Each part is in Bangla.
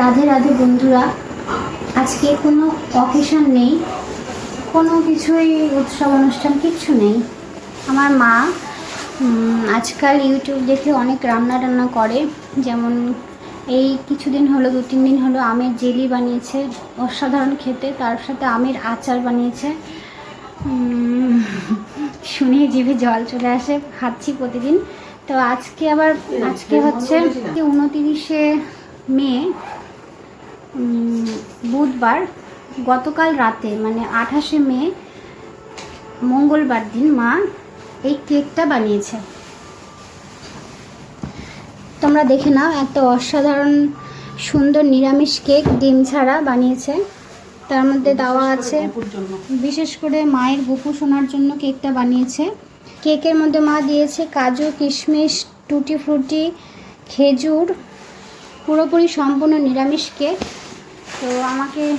রাধে রাধে বন্ধুরা, আজকে কোনো অকেশন নেই, কোনো কিছুই উৎসব অনুষ্ঠান কিচ্ছু নেই। আমার মা আজকাল ইউটিউব দেখে অনেক রান্না টান্না করে, যেমন এই কিছুদিন হলো, দু তিন দিন হলো আমের জেলি বানিয়েছে, অসাধারণ খেতে, তার সাথে আমের আচার বানিয়েছে। শুনে জিভে জল চলে আসে, খাচ্ছি প্রতিদিন। তো আজকে আবার, আজকে হচ্ছে উনতিরিশে মে বুধবার গতকাল রাতে মানে আঠাশে মে মঙ্গলবার দিন মা এই কেকটা বানিয়েছে। তোমরা দেখে নাও একটা অসাধারণ সুন্দর নিরামিষ কেক ডিম ছাড়া বানিয়েছে। তার মধ্যে দেওয়া আছে বিশেষ করে মায়ের গোপু শোনার জন্য কেকটা বানিয়েছে। কেকের মধ্যে মা দিয়েছে কাজু কিশমিশ টুটি ফ্রুটি খেজুর পুরোপুরি সম্পূর্ণ নিরামিষ কেক। তো আমাকে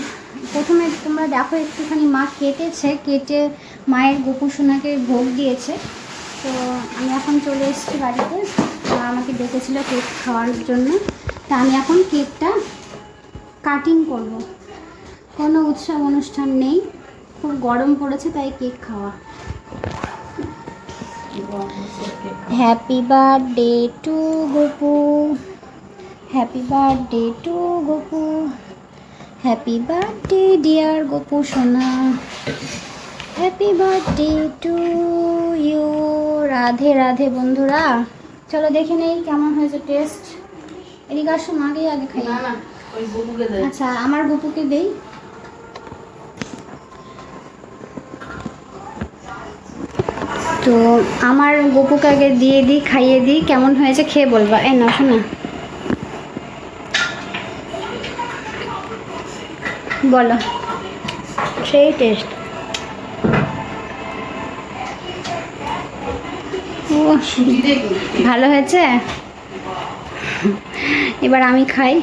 প্রথমে তোমরা দেখো একটুখানি মা কেটেছে, কেটে মায়ের গোপু সোনাকে ভোগ দিয়েছে। তো আমি এখন চলে এসেছি বাড়িতে। আমাকে ডেকেছিল কেক খাওয়ার জন্য। তা আমি এখন কেকটা কাটিং করব। কোনো উৎসব অনুষ্ঠান নেই। খুব গরম পড়েছে, তাই কেক খাওয়া। Happy birthday to Gopu. Happy birthday to Gopu. Happy birthday dear Gopu সোনা happy birthday to you Radhe Radhe বন্ধুরা। চলো দেখে নেই কেমন হয়েছে টেস্ট এদিকে আসো মাকে আগে খাই। আচ্ছা আমার গোপুকে দেই। তো আমার গোপুকে আগে দিয়ে দিই খাইয়ে দিই। কেমন হয়েছে খেয়ে বলবা। এই না শোনা। বলো। সেই টেস্ট ভালো হয়েছে? এবার আমি খাই।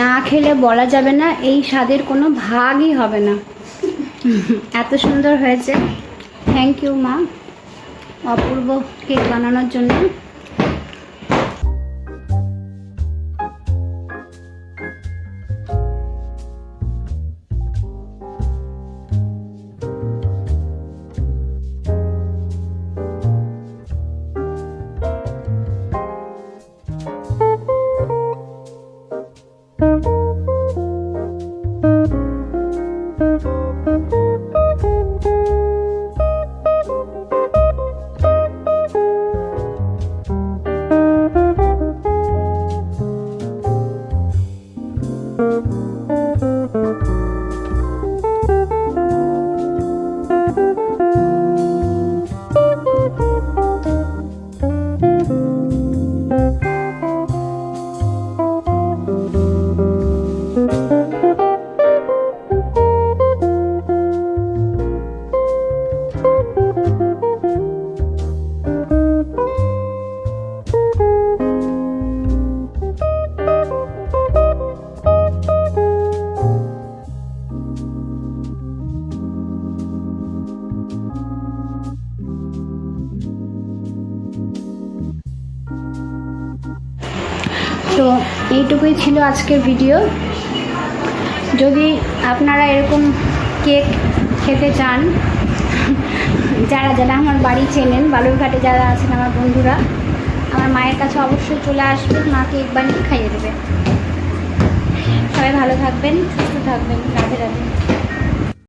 না খেলে বলা যাবে না, এই স্বাদের কোনো ভাগই হবে না। এত সুন্দর হয়েছে। থ্যাংক ইউ মা অপূর্ব কেক বানানোর জন্য। তো এইটুকুই ছিল আজকের ভিডিও যদি আপনারা এরকম কেক খেতে চান, যারা যারা আমার বাড়ি চেনেন, বালুরঘাটে যারা আছেন আমার বন্ধুরা, আমার মায়ের কাছে অবশ্যই চলে আসবে মা কেক খাইয়ে দেবে সবাই ভালো থাকবেন, সুস্থ থাকবেন, রাধে রাধে।